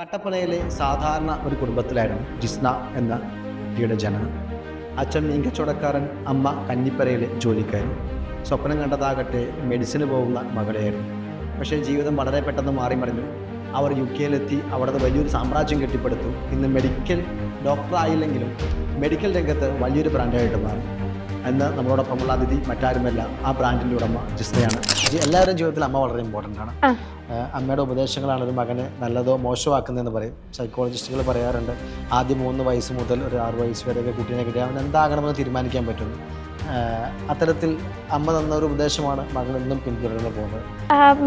കട്ടപ്പനയിലെ സാധാരണ ഒരു കുടുംബത്തിലായിരുന്നു ജിസ്ന എന്ന കുട്ടിയുടെ ജനനം. അച്ഛൻ മീൻ കച്ചവടക്കാരൻ അമ്മ കഞ്ഞിപ്പരയിലെ ജോലിക്കാരൻ. സ്വപ്നം കണ്ടതാകട്ടെ മെഡിസിന് പോകുന്ന മകളെയായിരുന്നു പക്ഷേ ജീവിതം വളരെ പെട്ടെന്ന് മാറി മറിഞ്ഞു. അവർ യു കെയിലെത്തി അവിടുത്തെ വലിയൊരു സാമ്രാജ്യം കെട്ടിപ്പടുത്തു. ഇന്ന് മെഡിക്കൽ ഡോക്ടർ ആയില്ലെങ്കിലും മെഡിക്കൽ രംഗത്ത് വലിയൊരു ബ്രാൻഡായിട്ട് മാറി. എന്ന് നമ്മളോടൊപ്പമുള്ള അതിഥി മറ്റാരുമല്ല ആ ബ്രാൻഡിന്റെ ഉടമ ജിസ്നയാണ് എല്ലാവരും എല്ലാവരുടെയും ജീവിതത്തിൽ അമ്മ വളരെ ഇമ്പോർട്ടന്റ് ആണ്. അമ്മയുടെ ഉപദേശങ്ങളാണ് ഒരു മകനെ നല്ലതോ മോശമോ ആക്കുന്നതെന്ന് പറയും. സൈക്കോളജിസ്റ്റുകൾ പറയാറുണ്ട് ആദ്യം മൂന്ന് വയസ്സ് മുതൽ ഒരു ആറ് വയസ്സ് വരെയൊക്കെ കുട്ടീനെ കിട്ടിയാൽ അവൻ എന്താകണമെന്ന് തീരുമാനിക്കാൻ പറ്റുന്നു അത്തരത്തിൽ അമ്മ തന്ന ഒരു ഉപദേശമാണ് മകൾ ഇന്നും പിന്തുടർന്ന് പോകുന്നത്.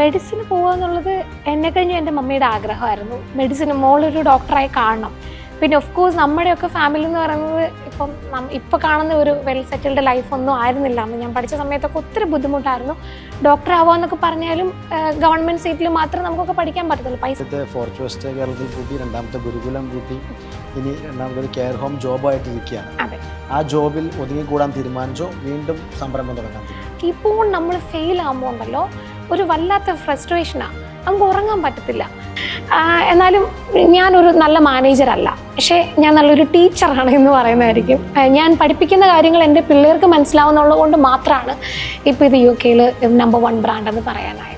മെഡിസിന് പോകുക എന്നുള്ളത് എന്നെ കഴിഞ്ഞ് എന്റെ മമ്മിയുടെ ആഗ്രഹമായിരുന്നു. മെഡിസിന് മോളൊരു ഡോക്ടറായി കാണണം. പിന്നെ ഓഫ് കോഴ്സ് നമ്മുടെയൊക്കെ ഫാമിലി എന്ന് പറയുന്നത് ഇപ്പം നം- ഇപ്പം കാണുന്ന ഒരു വെൽ സെറ്റിൽഡ് ലൈഫൊന്നും ആയിരുന്നില്ല. അന്ന് ഞാൻ പഠിച്ച സമയത്തൊക്കെ ഒത്തിരി ബുദ്ധിമുട്ടായിരുന്നു. ഡോക്ടർ ആവാന്നൊക്കെ പറഞ്ഞാലും ഗവൺമെന്റ് സീറ്റിൽ മാത്രം നമുക്കൊക്കെ പഠിക്കാൻ പറ്റത്തുള്ളൂ പൈസ ആദ്യത്തെ ഫോർച്ച് വെസ്റ്റ് കേരളത്തിൽ കൂട്ടി രണ്ടാമത്തെ ഗുരുകുലം കൂട്ടി ഇനി രണ്ടാമതൊരു കെയർ ഹോം ജോബായിട്ട് ഇരിക്കുകയാണ്. അതെ. ആ ജോബിൽ ഒതുങ്ങി കൂടാൻ തീരുമാനിച്ചോ? വീണ്ടും സംരംഭം തുടങ്ങാൻ ഇപ്പോൾ നമ്മൾ ഫെയിൽ ആകുമ്പോൾ ഉണ്ടല്ലോ ഒരു വല്ലാത്ത ഫ്രസ്ട്രേഷനാണ് നമുക്ക് ഉറങ്ങാൻ പറ്റത്തില്ല. എന്നാലും ഞാനൊരു നല്ല മാനേജർ അല്ല. പക്ഷേ ഞാൻ നല്ലൊരു ടീച്ചറാണ് എന്ന് പറയുന്നതായിരിക്കും. ഞാൻ പഠിപ്പിക്കുന്ന കാര്യങ്ങൾ എന്റെ പിള്ളേർക്ക് മനസ്സിലാവുന്നുള്ളത് കൊണ്ട് മാത്രമാണ് ഇപ്പോൾ ഇത് യു കെയിൽ നമ്പർ വൺ ബ്രാൻഡ് എന്ന് പറയാനായത്.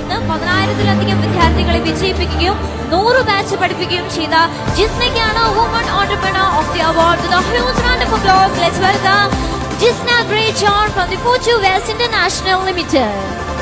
ഇന്ന് പതിനായിരത്തിലധികം വിദ്യാർത്ഥികളെ വിജയിപ്പിക്കുകയും നൂറ് ബാച്ച് പഠിപ്പിക്കുകയും ചെയ്ത ജിസ്നയ്ക്കാണ് woman entrepreneur of the award the huge round of let's welcome Disna Gray John from the Fortune West International Limited.